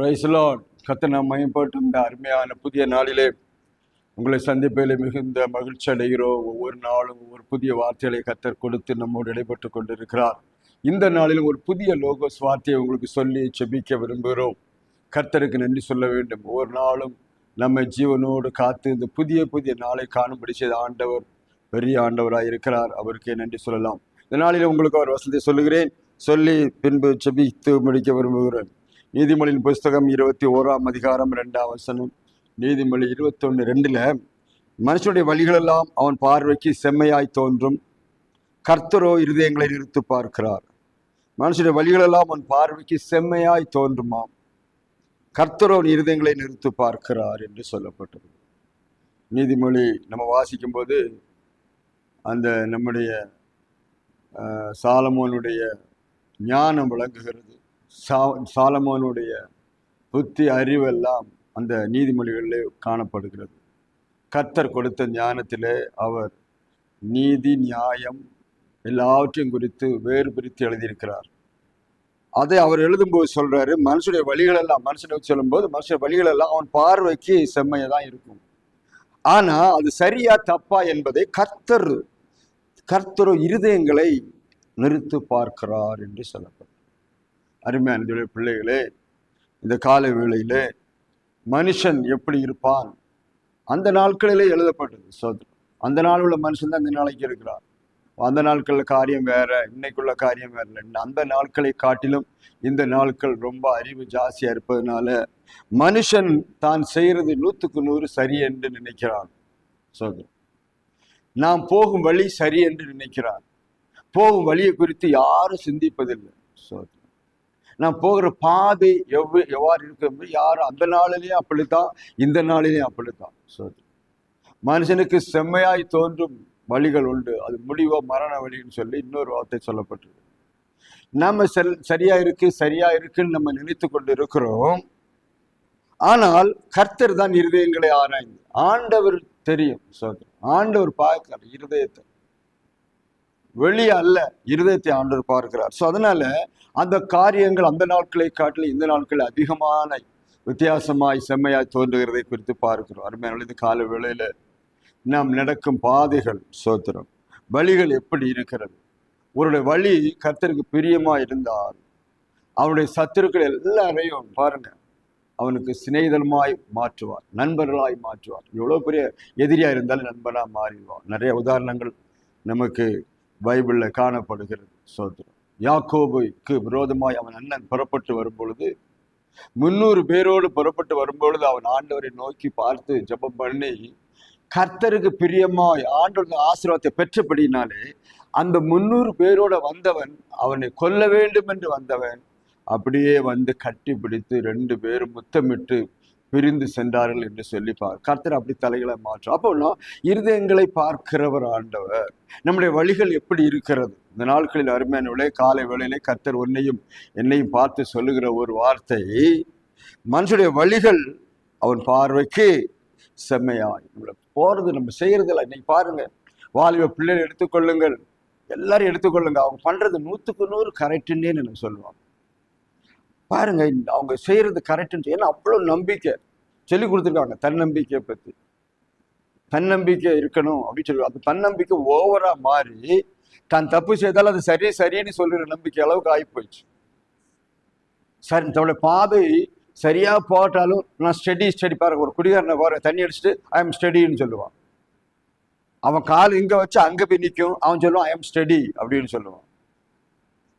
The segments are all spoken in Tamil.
பிரைஸ்லாட் கத்தனை மயம்பட்டு இந்த அருமையான புதிய நாளிலே உங்களை சந்திப்பதில் மிகுந்த மகிழ்ச்சி அடைகிறோம். ஒவ்வொரு நாளும் ஒவ்வொரு புதிய வார்த்தைகளை கத்தர் கொடுத்து நம்மோடு இடைப்பட்டு கொண்டிருக்கிறார். இந்த நாளில் ஒரு புதிய லோகோஸ் வார்த்தையை உங்களுக்கு சொல்லி செபிக்க விரும்புகிறோம். கர்த்தருக்கு நன்றி சொல்ல வேண்டும். ஒவ்வொரு நாளும் நம்மை ஜீவனோடு காத்து இந்த புதிய புதிய நாளை காணும்படி செய்த ஆண்டவர் பெரிய ஆண்டவராக இருக்கிறார். அவருக்கே நன்றி சொல்லலாம். இந்த நாளில் உங்களுக்கு அவர் வசதி சொல்லுகிறேன். சொல்லி பின்பு செபித்து முடிக்க விரும்புகிறேன். நீதிமொழியின் புஸ்தகம் இருபத்தி ஓராம் அதிகாரம் ரெண்டாம் வசனம். நீதிமொழி இருபத்தொன்று ரெண்டில் மனுஷனுடைய வழிகளெல்லாம் அவன் பார்வைக்கு செம்மையாய் தோன்றும். கர்த்தரோ இருதயங்களை நிறுத்து பார்க்கிறார். மனுஷனுடைய வழிகளெல்லாம் அவன் பார்வைக்கு செம்மையாய் தோன்றுமாம். கர்த்தரோ இருதயங்களை நிறுத்து பார்க்கிறார் என்று சொல்லப்பட்டது. நீதிமொழி நம்ம வாசிக்கும்போது அந்த நம்முடைய சாலமோனுடைய ஞானம் விளங்குகிறது. சா சாலமோனுடைய புத்தி அறிவெல்லாம் அந்த நீதிமொழிகளிலே காணப்படுகிறது. கர்த்தர் கொடுத்த ஞானத்திலே அவர் நீதி நியாயம் எல்லாவற்றையும் குறித்து வேறு பிரித்து எழுதியிருக்கிறார். அதை அவர் எழுதும்போது சொல்றாரு மனுஷனுடைய வழிகளெல்லாம் மனுஷனை சொல்லும்போது மனுஷனுடைய வழிகளெல்லாம் அவன் பார்வைக்கு செம்மையாக தான் இருக்கும். ஆனா அது சரியா தப்பா என்பதை கர்த்தர் கர்த்தரோ இருதயங்களை நிறுத்து பார்க்கிறார் என்று சொல்லலாம் அருமையான தேவனுடைய பிள்ளைகளே இந்த கால வேளையிலே மனுஷன் எப்படி இருப்பான்? அந்த நாட்களிலே எழுதப்பட்டது சோதரம் அந்த நாள் உள்ள மனுஷன் தான் இந்த நாளைக்கு இருக்கிறார். அந்த நாட்களில் காரியம் வேற இன்னைக்குள்ள காரியம் வேற இல்லை. அந்த நாட்களை காட்டிலும் இந்த நாட்கள் ரொம்ப அறிவு ஜாஸ்தியாக இருப்பதனால மனுஷன் தான் செய்கிறது நூற்றுக்கு நூறு சரி என்று நினைக்கிறான் சோதரம் நாம் போகும் வழி சரி என்று நினைக்கிறான். போகும் வழியை குறித்து யாரும் சிந்திப்பதில்லை சோதரம் நான் போகிற பாதை எவ் எவ்வாறு இருக்கிறது யாரும் அந்த நாளிலேயும் அப்படித்தான் இந்த நாளிலையும் அப்படித்தான். சோதரம் மனுஷனுக்கு செம்மையாய் தோன்றும் வழிகள் உண்டு. அது முடிவோ மரண வழின்னு சொல்லி இன்னொரு வார்த்தை சொல்லப்பட்டிருக்கு. நம்ம செல் சரியா இருக்கு சரியா இருக்குன்னு நம்ம நினைத்து கொண்டு இருக்கிறோம் ஆனால் கர்த்தர் தான் இருதயங்களை ஆராய்ந்து ஆண்டவர் தெரியும். சோதரி ஆண்டவர் பார்க்கிறார் இருதயத்தை. வெளியே அல்ல இருதயத்தை ஆண்டவர் பார்க்கிறார். ஸோ அதனால அந்த காரியங்கள் அந்த நாட்களை காட்டிலும் இந்த நாட்கள் அதிகமான வித்தியாசமாய் செம்மையாய் தோன்றுகிறதை குறித்து பார்க்கிறோம். அருமையான இந்த கால வேளையில நாம் நடக்கும் பாதைகள் சோத்திரம் வழிகள் எப்படி இருக்கிறது? ஒருடைய வழி கர்த்தருக்கு பிரியமா இருந்தால் அவனுடைய சத்துருக்கள் எல்லாரையும் பாருங்க அவனுக்கு சிநேகிதமாய் மாற்றுவார் நண்பர்களாய் மாற்றுவார். எவ்வளோ பெரிய எதிரியாக இருந்தாலும் நண்பனாக மாறிடுவான். நிறைய உதாரணங்கள் நமக்கு பைபிளில் காணப்படுகிறது சோத்திரம். யாக்கோபுக்கு விரோதமாய் அவன் அண்ணன் புறப்பட்டு வரும்பொழுது முன்னூறு பேரோடு புறப்பட்டு வரும்பொழுது அவன் ஆண்டவரை நோக்கி பார்த்து ஜெபம் பண்ணி கர்த்தருக்கு பிரியமாய் ஆண்டோட ஆசீர்வாதத்தை பெற்றபடினாலே அந்த முன்னூறு பேரோட வந்தவன் அவனை கொல்ல வேண்டும் என்று வந்தவன் அப்படியே வந்து கட்டி பிடித்து ரெண்டு பேரும் முத்தமிட்டு பிரிந்து சென்றார்கள் என்று சொல்லி பார் கர்த்தர் அப்படி தலைகளை மாற்றும். அப்போ இருதயங்களை பார்க்கிறவர் ஆண்டவர். நம்முடைய வழிகள் எப்படி இருக்கிறது? இந்த நாட்களில் அருமையான காலை வேளையிலே கர்த்தர் உன்னையும் என்னையும் பார்த்து சொல்லுகிற ஒரு வார்த்தை மனுஷனுடைய வழிகள் அவன் பார்வைக்கு செம்மையாய். நம்மளை போறது நம்ம செய்யறதில்ல இன்னைக்கு பாருங்க. வாலிப பிள்ளைகள் எடுத்துக்கொள்ளுங்கள். எல்லாரும் எடுத்துக்கொள்ளுங்க. அவங்க பண்றது நூத்துக்கு நூறு கரெக்டுன்னே நம்ம சொல்லுவாங்க பாருங்க அவங்க செய்கிறது கரெக்டுன்னு ஏன்னா அவ்வளோ நம்பிக்கை. சொல்லி கொடுத்துருக்காங்க தன்னம்பிக்கையை பற்றி தன்னம்பிக்கை இருக்கணும் அப்படின்னு சொல்லி. அந்த தன்னம்பிக்கை ஓவராக மாறி தான் தப்பு செய்தாலும் அது சரி சரின்னு சொல்கிற நம்பிக்கை அளவுக்கு ஆகி போயிடுச்சு. சரி தன்னோட பாதை சரியாக போட்டாலும் நான் ஸ்டடி ஸ்டடி பாருங்க ஒரு குடிகாரனை பாரு தண்ணி அடிச்சுட்டு ஐ எம் ஸ்டடின்னு சொல்லுவான். அவன் கால் இங்கே வச்சு அங்கே போய் நிற்கும் அவன் சொல்லுவான் ஐ எம் ஸ்டடி அப்படின்னு சொல்லுவான்.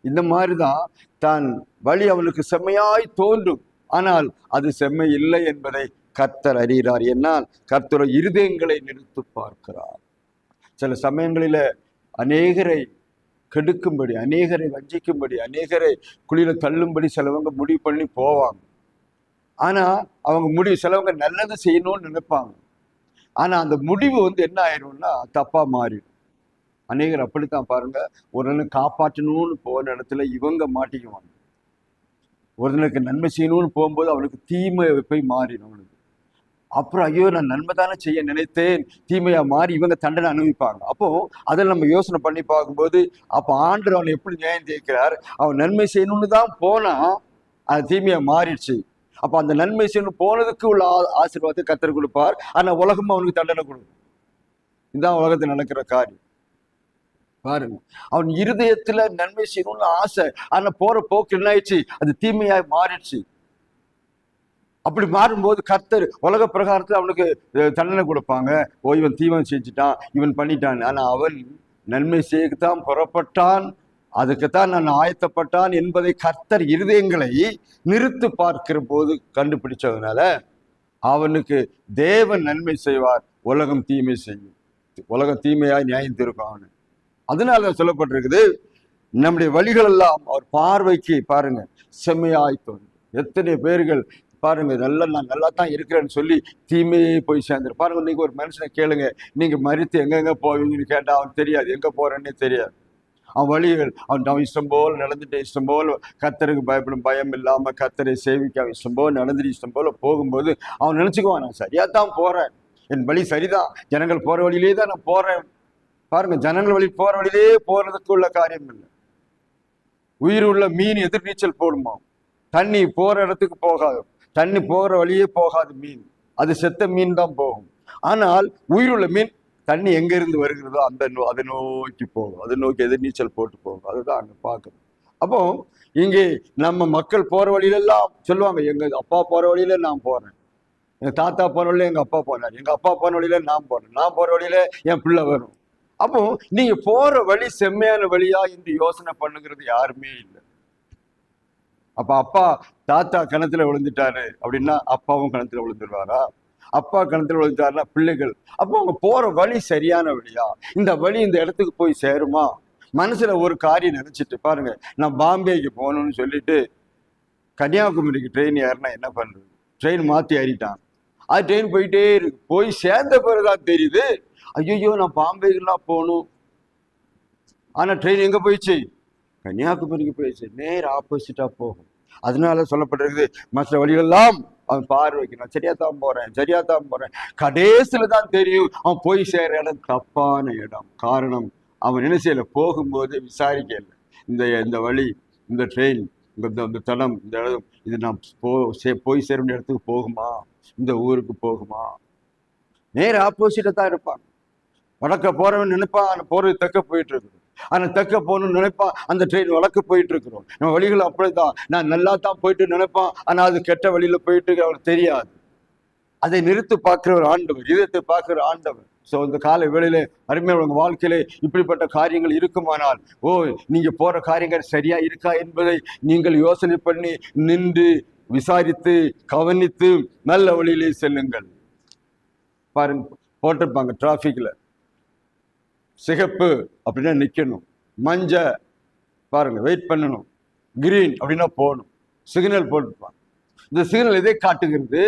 இந்த மாதிரி தான் தான் வழி அவனுக்கு செம்மையாய் தோன்றும். ஆனால் அது செம்மை இல்லை என்பதை கர்த்தர் அறிகிறார். என்னால் கர்த்தர் இருதயங்களை நிறுத்து பார்க்கிறார். சில சமயங்களில் அநேகரை கெடுக்கும்படி அநேகரை வஞ்சிக்கும்படி அநேகரை குளிர தள்ளும்படி சிலவங்க முடிவு பண்ணி போவாங்க. ஆனால் அவங்க முடிவு சிலவங்க நல்லது செய்யணும்னு நினைப்பாங்க. ஆனால் அந்த முடிவு வந்து என்ன ஆயிரும்னா தப்பாக மாறிடும். அநேகர் அப்படித்தான் பாருங்க. ஒரு காப்பாற்றணும்னு போகிற இடத்துல இவங்க மாட்டிக்குவாங்க. ஒருத்தனுக்கு நன்மை செய்யணும்னு போகும்போது அவனுக்கு தீமை போய் மாறிடும் அவனுக்கு. அப்புறம் ஐயோ நான் நன்மை தானே செய்ய நினைத்தேன். தீமையாக மாறி இவங்க தண்டனை அனுபவிப்பாங்க. அப்போ அதில் நம்ம யோசனை பண்ணி பார்க்கும்போது அப்போ ஆண்டு அவனை எப்படி நியாயம் தேய்க்கிறார் அவன் நன்மை செய்யணும்னு தான் போனால் அது தீமையாக மாறிடுச்சு. அப்போ அந்த நன்மை செய்யணும் போனதுக்கு உள்ள ஆ- ஆசீர்வாதத்தை கத்தர் கொடுப்பார். ஆனால் உலகம் அவனுக்கு தண்டனை கொடுக்கும். இதுதான் உலகத்தில் நடக்கிற காரியம். பாருங்க. அவன் இருதயத்துல நன்மை செய்யணும்னு ஆசை. ஆனா போற போக்கு என்ன ஆயிடுச்சு அது தீமையாய் மாறிடுச்சு. அப்படி மாறும்போது கர்த்தர் உலக பிரகாரத்துல அவனுக்கு தண்டனை கொடுப்பாங்க. ஓ இவன் தீவன் செஞ்சுட்டான். இவன் பண்ணிட்டான். ஆனா அவன் நன்மை செய்யத்தான் புறப்பட்டான். அதுக்குத்தான் நான் ஆயத்தப்பட்டான் என்பதை கர்த்தர் இருதயங்களை நிறுத்து பார்க்கிற போது கண்டுபிடிச்சதுனால அவனுக்கு தேவன் நன்மை செய்வார். உலகம் தீமை செய்யும். உலகம் தீமையாய் நியாயம் தீர்க்கும் அவனு. அதனால தான் சொல்லப்பட்டிருக்குது நம்முடைய வழிகள் எல்லாம் அவர் பார்வைக்கு பாருங்க செம்மையாய் தோன்றும். எத்தனை பேர்கள் பாருங்க நல்லா நான் நல்லா தான் இருக்கிறேன்னு சொல்லி தீமையே போய் சேர்ந்துரு பாருங்க நீங்கள் ஒரு மனுஷனை கேளுங்க நீங்கள் மறித்து எங்கெங்கே போவீங்கன்னு கேட்டால் அவன் தெரியாது எங்கே போகிறேன்னே தெரியாது. அவன் வழிகள் அவன் அவன் இஷ்டம் போல் நடந்துட்டு இஷ்டம் போல் கத்தருக்கு பயப்படும் பயம் இல்லாமல் கத்தரை சேவிக்க அவன் இஷ்டம் போல் நடந்துட்டு இஷ்டம் போல் போகும்போது அவன் நினச்சிக்குவான் நான் சரியாக தான் போகிறேன் என் வழி சரிதான் ஜனங்கள் போகிற வழியிலே தான் நான் போகிறேன் பாருங்க ஜனங்கள் வழி போற வழியிலே போறதுக்கு உள்ள காரியம் இல்லை உயிர் உள்ள மீன் எதிர்நீச்சல் போடுமா? தண்ணி போற இடத்துக்கு போகாது. தண்ணி போற வழியே போகாது மீன். அது செத்த மீன் தான் போகும். ஆனால் உயிருள்ள மீன் தண்ணி எங்க இருந்து வருகிறதோ அந்த நோ- அதை நோக்கி போகும். அதை நோக்கி எதிர்நீச்சல் போட்டு போகும். அதுதான் அங்கே பார்க்கணும் அப்போ இங்கே நம்ம மக்கள் போற வழியிலெல்லாம் சொல்லுவாங்க எங்க அப்பா போற வழியில நான் போறேன். எங்கள் தாத்தா போன வழியில எங்கள் அப்பா போனார். எங்கள் அப்பா போன வழியில நான் போகிறேன் நான் போகிற வழியில என் பிள்ளை வரும். அப்போ நீங்க போற வழி செம்மையான வழியா என்று யோசனை பண்ணுங்கிறது யாருமே இல்லை. அப்ப அப்பா தாத்தா கிணத்துல விழுந்துட்டாரு அப்படின்னா அப்பாவும் கிணத்துல விழுந்துருவாரா? அப்பா கிணத்துல விழுந்துட்டாருன்னா பிள்ளைகள். அப்போ அவங்க போற வழி சரியான வழியா? இந்த வழி இந்த இடத்துக்கு போய் சேருமா? மனசுல ஒரு காரியம் நினைச்சிட்டு பாருங்க. நான் பாம்பேக்கு போகணும்னு சொல்லிட்டு கன்னியாகுமரிக்கு ட்ரெயின் ஏறினா என்ன பண்றது? ட்ரெயின் மாத்தி ஏறிட்டான். அது ட்ரெயின் போயிட்டே இருக்கு. போய் சேர்ந்த பிறகுதான் தெரியுது. ஐயோ நான் பாம்பேக்கெல்லாம் போகணும். ஆனால் ட்ரெயின் எங்கே போயிடுச்சு? கன்னியாகுமரிக்கு போயிடுச்சு. நேர் ஆப்போசிட்டாக போகும். அதனால சொல்லப்பட்டிருக்குது மற்ற வழிகளெல்லாம் அவன் பார்வைக்கு நான் சரியா தான் போறேன் சரியா தான் போறேன். கடைசியில தான் தெரியும் அவன் போய் சேர்கிற இடம் தப்பான இடம். காரணம் அவன் என்ன செய்யல போகும்போது இல்லை இந்த இந்த வழி இந்த ட்ரெயின் இந்த இந்த- இந்த தடம் இந்த இடம் இது நான் போ சே போய் சேர வேண்டிய இடத்துக்கு போகுமா? இந்த ஊருக்கு போகுமா? நேர் ஆப்போசிட்டாக தான் இருப்பான். வடக்க போறவன் நினைப்பான் ஆனால் போகிறது தெற்க போயிட்டு இருக்குது. ஆனால் தெற்க போகணும்னு நினைப்பான் அந்த ட்ரெயின் வடக்க போயிட்டு இருக்கிறோம். நம்ம வழிகள் அப்படிதான் நான் நல்லா தான் போயிட்டு நினைப்பான் ஆனால் அது கெட்ட வழியில போயிட்டு இருக்கு, தெரியாது. அதை நிறுத்து பார்க்கிற ஒரு ஆண்டவர் இதயத்தை பார்க்கிற ஆண்டவர். ஸோ இந்த காலை வேளையில அருமையான உங்கள் வாழ்க்கையிலே இப்படிப்பட்ட காரியங்கள் இருக்குமானால் ஓ நீங்கள் போற காரியங்கள் சரியா இருக்கா என்பதை நீங்கள் யோசனை பண்ணி நின்று விசாரித்து கவனித்து நல்ல வழியிலே செல்லுங்கள். பாருங்க போட்டிருப்பாங்க டிராஃபிக்ல சிகப்பு அப்படின்னா நிற்கணும் மஞ்ச பாருங்கள் வெயிட் பண்ணணும். கிரீன் அப்படின்னா போகணும். சிக்னல் போட்டுப்பான் இந்த சிக்னல் இதே காட்டுகிறது?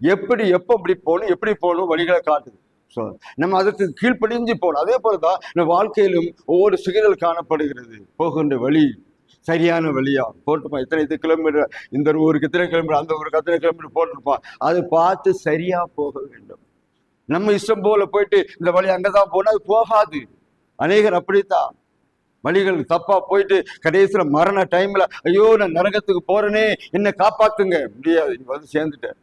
எப்படி எப்போ இப்படி போகணும் எப்படி போகணும் வழிகளை காட்டுது. ஸோ நம்ம அதற்கு கீழ்ப்படிஞ்சு போகணும். அதே போல தான் நம்ம வாழ்க்கையிலும் ஒவ்வொரு சிக்னல் காணப்படுகிறது. போகின்ற வழி சரியான வழியா? போட்டுப்பான் இத்தனை இது கிலோமீட்டர் இந்த ஊருக்கு இத்தனை கிலோமீட்டர் அந்த ஊருக்கு அத்தனை கிலோமீட்டர் போட்டிருப்பான் அதை பார்த்து சரியாக போக வேண்டும். நம்ம இஷ்டம் போல போயிட்டு இந்த வழி அங்கதான் போனால் அது போகாது. அநேகர் அப்படித்தான். வழிகள் தப்பா போயிட்டு கடைசியில் மரண டைம்ல ஐயோ நான் நரகத்துக்கு போறேனே என்னை காப்பாத்துங்க. முடியாது. நீ வந்து சேர்ந்துட்டேன்.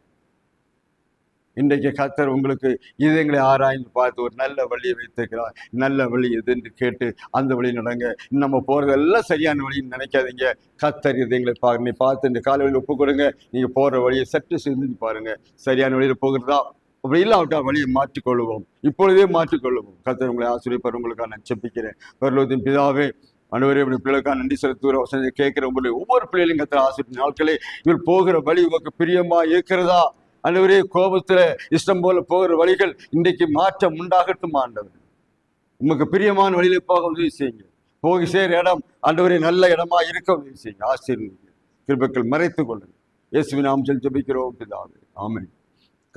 இன்றைக்கு கத்தர் உங்களுக்கு இதயங்களை ஆராய்ந்து பார்த்து ஒரு நல்ல வழியை வைத்திருக்கிறார். நல்ல வழி எதுன்னு கேட்டு அந்த வழி நடங்க. நம்ம போறதெல்லாம் சரியான வழின்னு நினைக்காதீங்க. கத்தர் இதயங்களை பாருங்க நீ பார்த்து இந்த கால வழியில் ஒப்பு கொடுங்க நீங்கள் போகிற வழியை சற்று சிந்திச்சு பாருங்க. சரியான வழியில் போகிறதா? அப்படி இல்லாவிட்டா வழியை மாற்றிக்கொள்வோம். இப்பொழுதே மாற்றிக்கொள்வோம். கத்தர் உங்களை ஆசிரியப்பர் உங்களுக்காக நான் செப்பிக்கிறேன் பரலோகத்தின் பிதாவே அனைவரே இப்படி பிள்ளைக்காக நன்றி செலுத்துகிற வசனத்தை கேட்கிற உங்களுடைய ஒவ்வொரு பிள்ளைகளையும் கத்திர ஆசிரியர் நாட்களே இவர் போகிற வழி உங்களுக்கு பிரியமா இருக்கிறதா? அனைவரே கோபத்துல இஷ்டம் போல போகிற வழிகள் இன்றைக்கு மாற்றம் உண்டாகட்டும் ஆண்டவர். உமக்கு பிரியமான வழியில போக உதவி செய்யுங்க. போகி சேர் இடம் ஆண்டவரே நல்ல இடமா இருக்க உதவி செய்யுங்க. ஆசிரியர் கிருபக்கள் மறைத்துக் கொள்ளுங்க. இயேசுவின் நாம் செல் ஜெபிக்கிறோம் பிதாவே.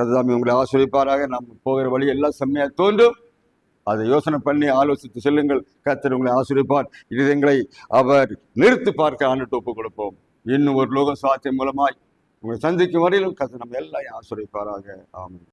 கதாமி உங்களை ஆசிரியப்பாராக. நாம் போகிற வழி எல்லாம் செம்மையாக தோன்றும். அதை யோசனை பண்ணி ஆலோசித்து செல்லுங்கள். கத்தர் உங்களை ஆசிரியப்பார். இதயங்களை அவர் நிறுத்தி பார்க்க ஆண்டு ஒப்பு கொடுப்போம். இன்னும் ஒரு லோக சாத்தியம் மூலமாய் உங்களை சந்திக்கும் வரையிலும் கத்தர் நம்ம எல்லாம் ஆசிரியப்பாராக. ஆமாம்